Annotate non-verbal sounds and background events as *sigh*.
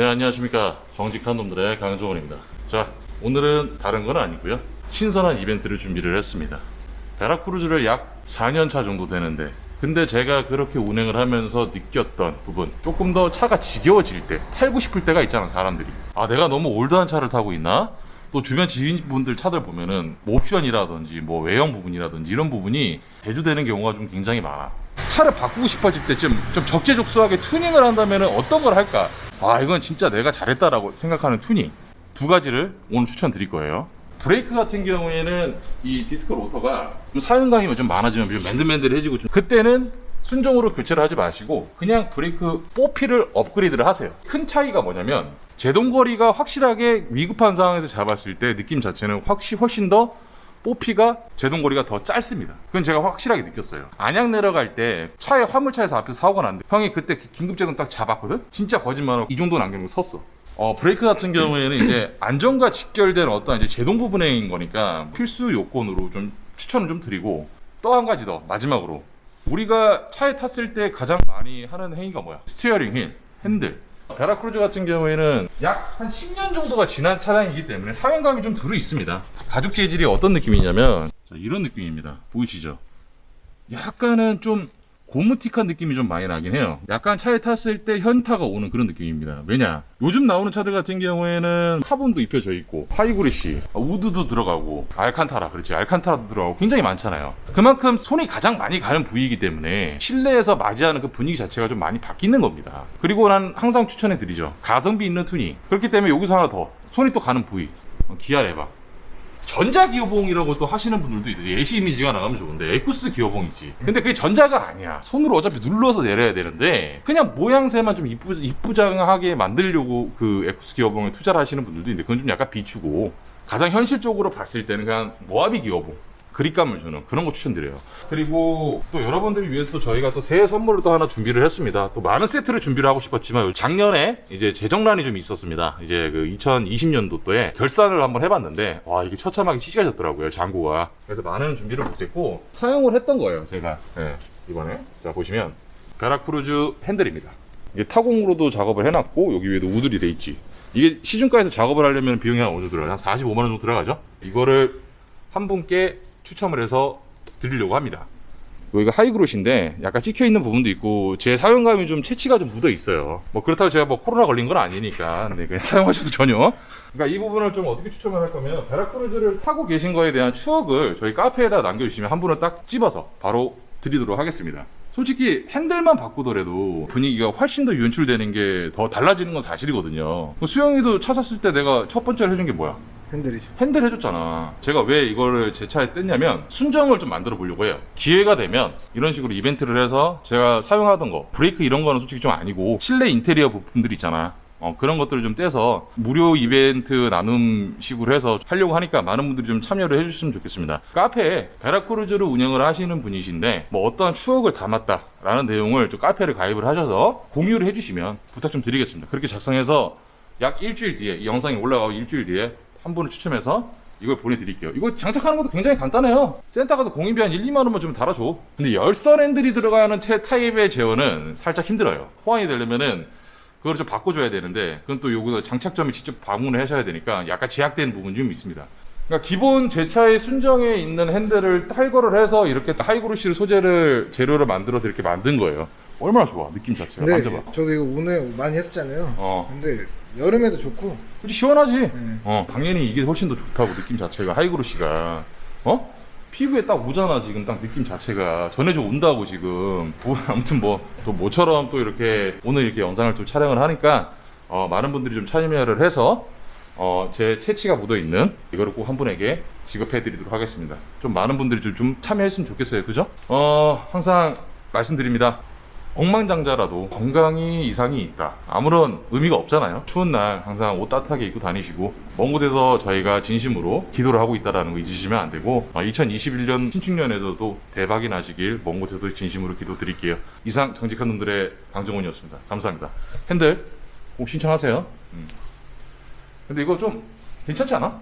네, 안녕하십니까. 정직한 놈들의 강정원입니다. 자, 오늘은 다른 건 아니고요. 신선한 이벤트를 준비를 했습니다. 베라크루즈를 약 4년 차 정도 되는데, 근데 제가 그렇게 운행을 하면서 느꼈던 부분, 조금 더 차가 지겨워질 때, 탈고 싶을 때가 있잖아, 사람들이. 아, 내가 너무 올드한 차를 타고 있나? 또 주변 지인분들 차들 보면은, 뭐 옵션이라든지, 뭐 외형 부분이라든지, 이런 부분이 대두되는 경우가 좀 굉장히 많아. 차를 바꾸고 싶어질 때쯤 좀 적재적소하게 튜닝을 한다면 어떤 걸 할까? 아, 이건 진짜 내가 잘했다라고 생각하는 튜닝. 두 가지를 오늘 추천드릴 거예요. 브레이크 같은 경우에는 이 디스크 로터가 좀 사용감이 좀 많아지면 좀 맨들맨들해지고 좀 그때는 순정으로 교체를 하지 마시고 그냥 브레이크 뽀피를 업그레이드를 하세요. 큰 차이가 뭐냐면 제동거리가 확실하게 위급한 상황에서 잡았을 때 느낌 자체는 확실히 훨씬 더 뽀피가 제동거리가 더 짧습니다. 그건 제가 확실하게 느꼈어요. 안양 내려갈 때 차에 화물차에서 앞에서 사고가 났는데 형이 그때 긴급 제동 딱 잡았거든? 진짜 거짓말하고 이 정도 남겨놓고 섰어. 어, 브레이크 같은 경우에는 이제 안전과 직결된 어떤 이제 제동 부분인 거니까 필수 요건으로 좀 추천을 좀 드리고 또 한 가지 더 마지막으로 우리가 차에 탔을 때 가장 많이 하는 행위가 뭐야? 스티어링 휠, 핸들. 베라크루즈 같은 경우에는 약 한 10년 정도가 지난 차량이기 때문에 사용감이 좀 두루 있습니다. 가죽 재질이 어떤 느낌이냐면 자, 이런 느낌입니다. 보이시죠? 약간은 좀 고무틱한 느낌이 좀 많이 나긴 해요. 약간 차에 탔을 때 현타가 오는 그런 느낌입니다. 왜냐? 요즘 나오는 차들 같은 경우에는 카본도 입혀져 있고, 하이그리시, 우드도 들어가고, 알칸타라, 그렇지. 알칸타라도 들어가고, 굉장히 많잖아요. 그만큼 손이 가장 많이 가는 부위이기 때문에 실내에서 맞이하는 그 분위기 자체가 좀 많이 바뀌는 겁니다. 그리고 난 항상 추천해 드리죠. 가성비 있는 튜닝. 그렇기 때문에 여기서 하나 더. 손이 또 가는 부위. 어, 기아 레바. 전자 기어봉이라고 또 하시는 분들도 있어요. 예시 이미지가 나가면 좋은데 에쿠스 기어봉이지. 근데 그게 전자가 아니야. 손으로 어차피 눌러서 내려야 되는데 그냥 모양새만 좀 이쁘, 이쁘장하게 만들려고 그 에쿠스 기어봉에 투자를 하시는 분들도 있는데 그건 좀 약간 비추고 가장 현실적으로 봤을 때는 그냥 모하비 기어봉. 그립감을 주는 그런 거 추천드려요. 그리고 또 여러분들을 위해서 또 저희가 또 새해 선물을 또 하나 준비를 했습니다. 또 많은 세트를 준비를 하고 싶었지만 작년에 이제 재정란이 좀 있었습니다. 이제 그 2020년도도에 결산을 한번 해봤는데 와 이게 처참하게 찢어졌더라고요 잔고가. 그래서 많은 준비를 못했고 사용을 했던 거예요 제가 예, 이번에 자 보시면 베라크루즈 핸들입니다. 이게 타공으로도 작업을 해놨고 여기 위에도 우들이 돼 있지. 이게 시중가에서 작업을 하려면 비용이 한 어느 정도 들어가요? 한 45만 원 정도 들어가죠? 이거를 한 분께 추첨을 해서 드리려고 합니다. 여기가 하이그롯인데 약간 찍혀 있는 부분도 있고 제 사용감이 좀 채취가 좀 묻어 있어요. 뭐 그렇다고 제가 뭐 코로나 걸린 건 아니니까 네, 그냥 *laughs* 사용하셔도 전혀. 그러니까 이 부분을 좀 어떻게 추첨을 할 거면 베라크루즈를 타고 계신 거에 대한 추억을 저희 카페에다 남겨주시면 한 분을 딱 집어서 바로 드리도록 하겠습니다. 솔직히 핸들만 바꾸더라도 분위기가 훨씬 더 연출되는 게 더 달라지는 건 사실이거든요. 수영이도 차 샀을 때 내가 첫 번째로 해준 게 뭐야? 핸들이죠. 핸들 해줬잖아. 제가 왜 이거를 제 차에 뗐냐면 순정을 좀 만들어 보려고 해요. 기회가 되면 이런 식으로 이벤트를 해서 제가 사용하던 거 브레이크 이런 거는 솔직히 좀 아니고 실내 인테리어 부품들 있잖아. 어, 그런 것들을 좀 떼서 무료 이벤트 나눔 식으로 해서 하려고 하니까 많은 분들이 좀 참여를 해주셨으면 좋겠습니다. 카페에 베라크루즈를 운영을 하시는 분이신데 뭐 어떠한 추억을 담았다 라는 내용을 또 카페를 가입을 하셔서 공유를 해주시면 부탁 좀 드리겠습니다. 그렇게 작성해서 약 일주일 뒤에 이 영상이 올라가고 일주일 뒤에 한 분을 추첨해서 이걸 보내드릴게요. 이거 장착하는 것도 굉장히 간단해요. 센터 가서 공인비 한 1, 2만 원만 좀 달아줘. 근데 열선 핸들이 들어가는 채 타입의 제어는 살짝 힘들어요. 호환이 되려면은 그걸 좀 바꿔줘야 되는데 그건 또 여기서 장착점에 직접 방문을 하셔야 되니까 약간 제약된 부분이 좀 있습니다. 그러니까 기본 제 차의 순정에 있는 핸들을 탈거를 해서 이렇게 하이그로시를 소재를 재료를 만들어서 이렇게 만든 거예요. 얼마나 좋아 느낌 자체가 네, 만져봐. 저도 이거 운행 많이 했었잖아요. 어. 근데 여름에도 좋고 그렇지 시원하지. 네. 어 당연히 이게 훨씬 더 좋다고 느낌 자체가 하이그로시가 어 피부에 딱 오잖아 지금 딱 느낌 자체가 전해져 온다고 지금 뭐, *laughs* 아무튼 뭐 또 모처럼 또 이렇게 오늘 이렇게 영상을 또 촬영을 하니까 어, 많은 분들이 좀 참여를 해서 어, 제 채취가 묻어 있는 이거를 꼭 한 분에게 지급해 드리도록 하겠습니다. 좀 많은 분들이 좀, 좀 참여했으면 좋겠어요. 그죠? 어 항상 말씀드립니다. 엉망장자라도 건강이 이상이 있다. 아무런 의미가 없잖아요. 추운 날 항상 옷 따뜻하게 입고 다니시고 먼 곳에서 저희가 진심으로 기도를 하고 있다라는 거 잊으시면 안 되고 2021년 신축년에도 또 대박이 나시길 먼 곳에서 진심으로 기도 드릴게요. 이상 정직한 놈들의 강정원이었습니다. 감사합니다. 핸들 꼭 신청하세요. 음. 근데 이거 좀 괜찮지 않아?